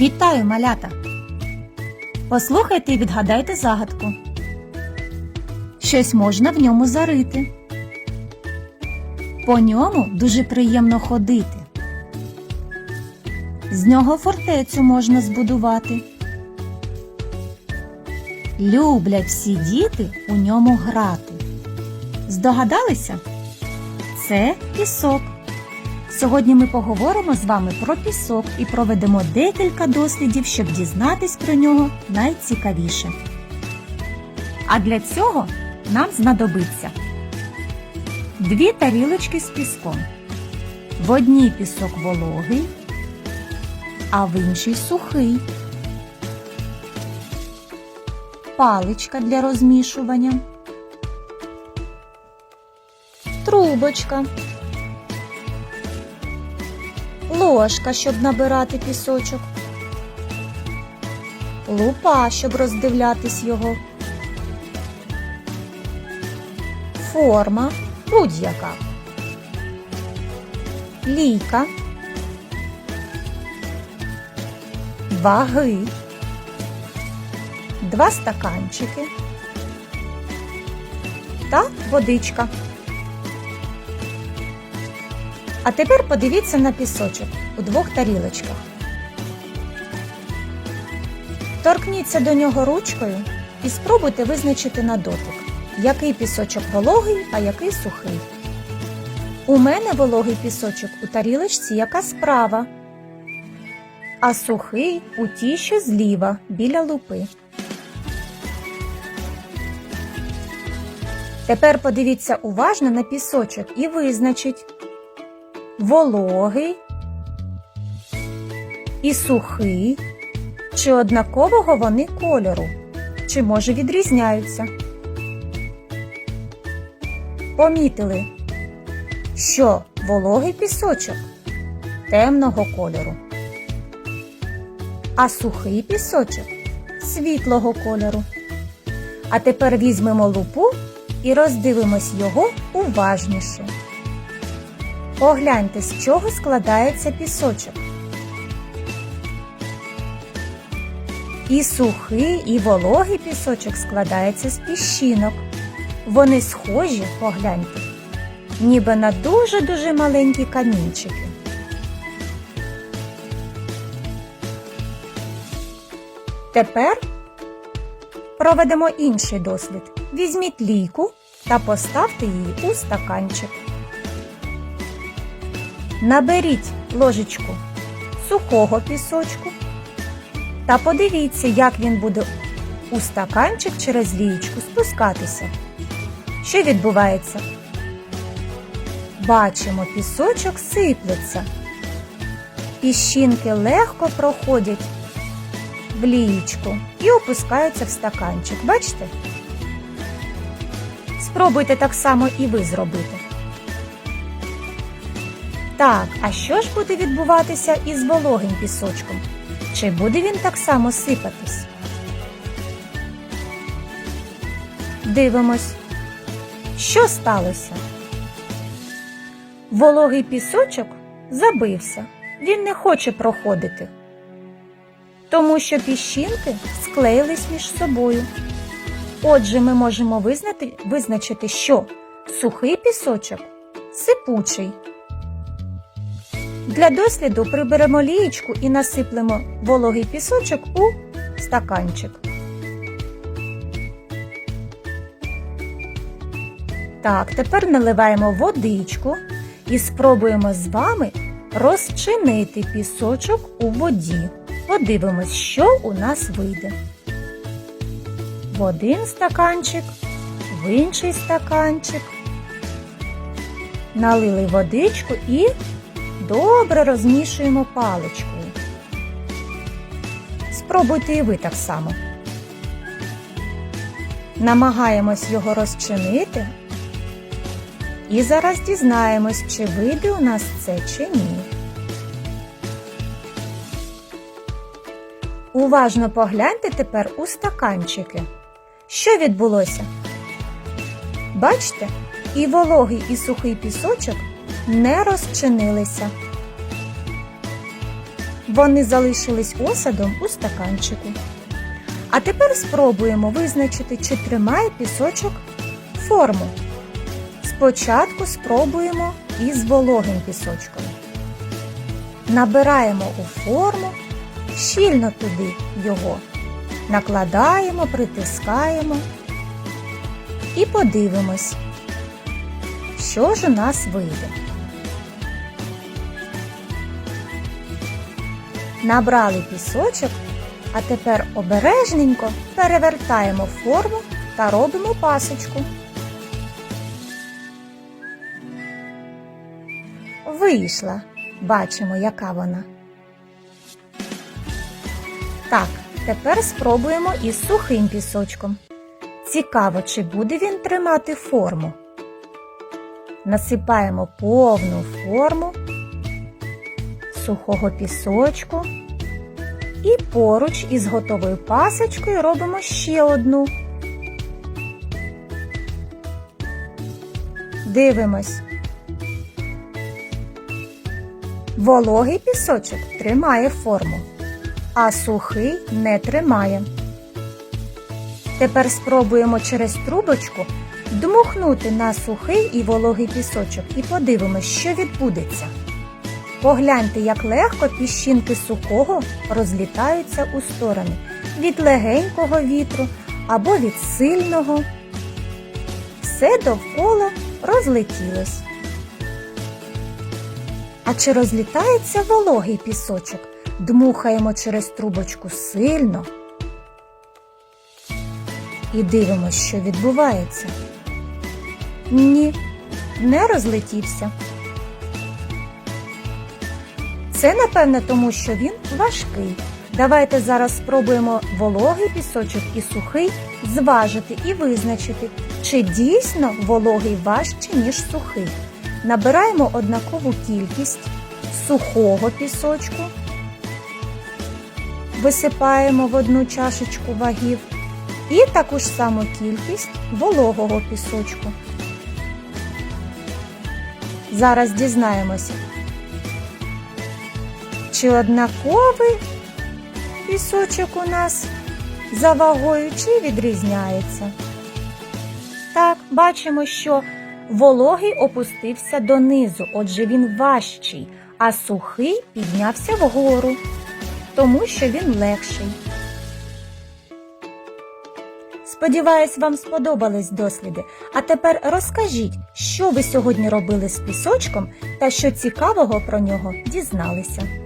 Вітаю, малята! Послухайте і відгадайте загадку. Щось можна в ньому зарити. По ньому дуже приємно ходити. З нього фортецю можна збудувати. Люблять всі діти у ньому грати. Здогадалися? Це пісок. Сьогодні ми поговоримо з вами про пісок і проведемо декілька дослідів, щоб дізнатись про нього найцікавіше. А для цього нам знадобиться дві тарілочки з піском. В одній пісок вологий, а в іншій сухий. Паличка для розмішування. Трубочка ложка, щоб набирати пісочок, лупа, щоб роздивлятись його, форма будь-яка, лійка, ваги, два стаканчики. Та водичка. А тепер подивіться на пісочок у двох тарілочках. Торкніться до нього ручкою і спробуйте визначити на дотик, який пісочок вологий, а який сухий. У мене вологий пісочок у тарілочці, яка справа, а сухий у тій, що зліва, біля лупи. Тепер подивіться уважно на пісочок і визначіть, вологий і сухий, чи однакового вони кольору, чи може відрізняються. Помітили, що вологий пісочок темного кольору, а сухий пісочок світлого кольору. А тепер візьмемо лупу і роздивимось його уважніше. Погляньте, з чого складається пісочок. І сухий, і вологий пісочок складається з піщинок. Вони схожі, погляньте, ніби на дуже-дуже маленькі камінчики. Тепер проведемо інший дослід. Візьміть лійку та поставте її у стаканчик. Наберіть ложечку сухого пісочку та подивіться, як він буде у стаканчик через лієчку спускатися. Що відбувається? Бачимо, пісочок сиплеться. Піщинки легко проходять в лієчку і опускаються в стаканчик. Бачите? Спробуйте так само і ви зробити. Так, а що ж буде відбуватися із вологим пісочком? Чи буде він так само сипатись? Дивимось, що сталося? Вологий пісочок забився, він не хоче проходити, тому що піщинки склеїлись між собою. Отже, ми можемо визнати, визначити, що сухий пісочок сипучий. Для досліду приберемо лієчку і насиплемо вологий пісочок у стаканчик. Так, тепер наливаємо водичку і спробуємо з вами розчинити пісочок у воді. Подивимось, що у нас вийде. В один стаканчик, в інший стаканчик. Налили водичку і добре розмішуємо паличкою. Спробуйте і ви так само. Намагаємось його розчинити. І зараз дізнаємось, чи вийде у нас це чи ні. Уважно погляньте тепер у стаканчики. Що відбулося? Бачите, і вологий, і сухий пісочок не розчинилися. вони залишились осадом у стаканчику. А тепер спробуємо визначити, чи тримає пісочок форму. Спочатку спробуємо із вологим пісочком. Набираємо у форму, щільно туди його. Накладаємо, притискаємо і подивимось, що ж у нас вийде. Набрали пісочок, а тепер обережненько перевертаємо форму та робимо пасочку. Вийшла. Бачимо, яка вона. Так, тепер спробуємо із сухим пісочком. Цікаво, чи буде він тримати форму. Насипаємо повну форму сухого пісочку і поруч із готовою пасочкою робимо ще одну. Дивимось. Вологий пісочок тримає форму, а сухий не тримає. Тепер спробуємо через трубочку дмухнути на сухий і вологий пісочок і подивимось, що відбудеться. Погляньте, як легко піщинки сухого розлітаються у сторони від легенького вітру або від сильного. Все довкола розлетілось. А чи розлітається вологий пісочок? Дмухаємо через трубочку сильно і дивимося, що відбувається. Ні, не розлетівся. Це, напевне, тому що він важкий. Давайте зараз спробуємо вологий пісочок і сухий зважити і визначити, чи дійсно вологий важче, ніж сухий. Набираємо однакову кількість сухого пісочку, висипаємо в одну чашечку вагів і таку ж саму кількість вологого пісочку. Зараз дізнаємося, чи однаковий пісочок у нас за вагою, чи відрізняється. Так, бачимо, що вологий опустився донизу, отже він важчий, а сухий піднявся вгору, тому що він легший. Сподіваюсь, вам сподобались досліди. А тепер розкажіть, що ви сьогодні робили з пісочком та що цікавого про нього дізналися.